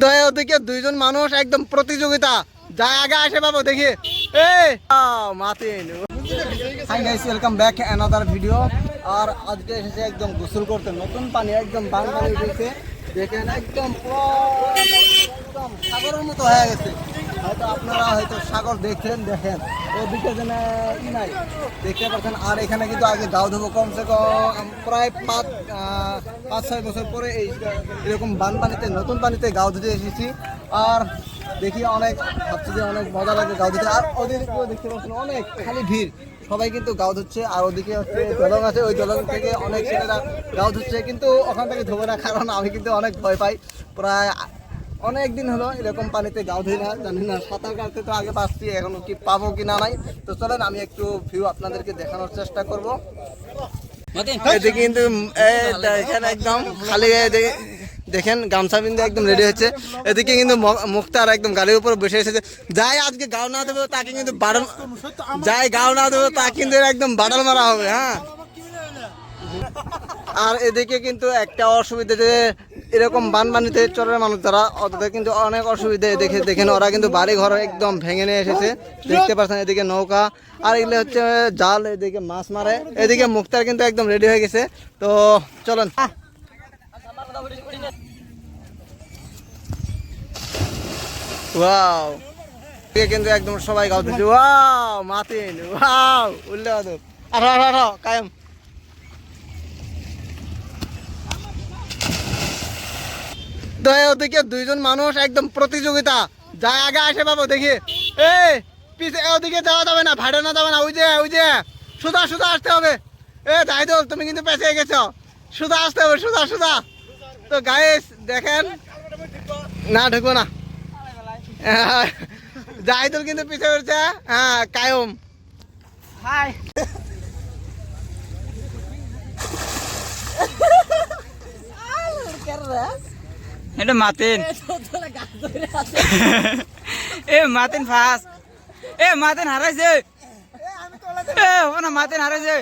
তো ওদিকে দুইজন মানুষ একদম প্রতিযোগিতা। যা আগে আসে বাবু, দেখি। এ Matin. Hi guys welcome video আর আজকে এসেছে একদম গোসল করতে। নতুন পানি একদম বান পানি দেখেন, একদম একদম সাগরের মতো হয়ে গেছে। হয়তো আপনারা হয়তো সাগর দেখছেন, দেখেন। ওদিকে যেন ই নাই। দেখতে পাচ্ছেন, আর এখানে কিন্তু আগে গাও ধুবো কমসে কম প্রায় পাঁচ পাঁচ, ছয় বছর পরে এই এরকম বান পানিতে নতুন পানিতে গাও ধুতে এসেছি। আর দেখি অনেক, ভাবছি যে অনেক মজা লাগে গাও ধুতে। আর ওদিকেও দেখতে পাচ্ছেন, অনেক খালি ভিড়। সবাই কিন্তু গাও ধুচ্ছে, আর ওদিকে হচ্ছে দলং আছে, ওই দলং থেকে অনেক ছেলেরা গাও ধুচ্ছে। কিন্তু ওখান থেকে ধোবে না, কারণ আমি কিন্তু অনেক ভয় পাই। প্রায় অনেক দিন হলো এরকম পানিতে গাও ধুই না জানি না সাঁতার কাটতে তো আগে পাচ্ছি এখনও কি পাবো কি না নাই। তো চলেন আমি একটু ভিউ আপনাদেরকে দেখানোর চেষ্টা করব। এদিকে কিন্তু দেখেন একদম খালি দেখেন গামছা বিন্দু একদম রেডি হচ্ছে। এদিকে কিন্তু মুক্তার একদম গাড়ির উপর বসে এসেছে। যাই আজকে গাও না দেবে তাকে কিন্তু বাড়াল যাই গাও না দেবে তা কিন্তু একদম বাড়াল মারা হবে হ্যাঁ। আর এদিকে কিন্তু একটা অসুবিধা যে এরকম বানবানিতে চরের মানুষ যারা ওদের কিন্তু অনেক অসুবিধা দেখে দেখেন, ওরা কিন্তু বাড়ি ঘর একদম ভেঙে নিয়ে এসেছে। দেখতে পাচ্ছেন এদিকে নৌকা। আর এগুলো হচ্ছে জাল, এদিকে মাছ মারে। এদিকে মুক্তার কিন্তু একদম রেডি হয়ে গেছে। তো চলুন। ওয়াও। কিন্তু একদম সবাই গাওতেছে ওয়াও, মাতিন। ওয়াও, উল্লে আদব আর আর আর, কায়েম। তো এই ওদিকে দুইজন মানুষ একদম প্রতিযোগিতা। যা আগে আসে বাবু দেখি। এ পিছে ওদিকে যাওয়া যাবে না ভাড়া না যাবে না। ওই যে ওই যে সুদা সুদা আসতে হবে। এ দাইদুল তুমি কিন্তু পেঁচে গেছো। সুদা আসতে হবে সুদা সুদা। তো গাইস দেখেন। না ঢুকবো না। জাহিদুল কিন্তু পিছিয়ে পড়ছে হ্যাঁ কায়ম। হাই এটা মাতেন এ মাতেন ফাস এ মাতেন হারাইছে এ মাতিন হারাইছে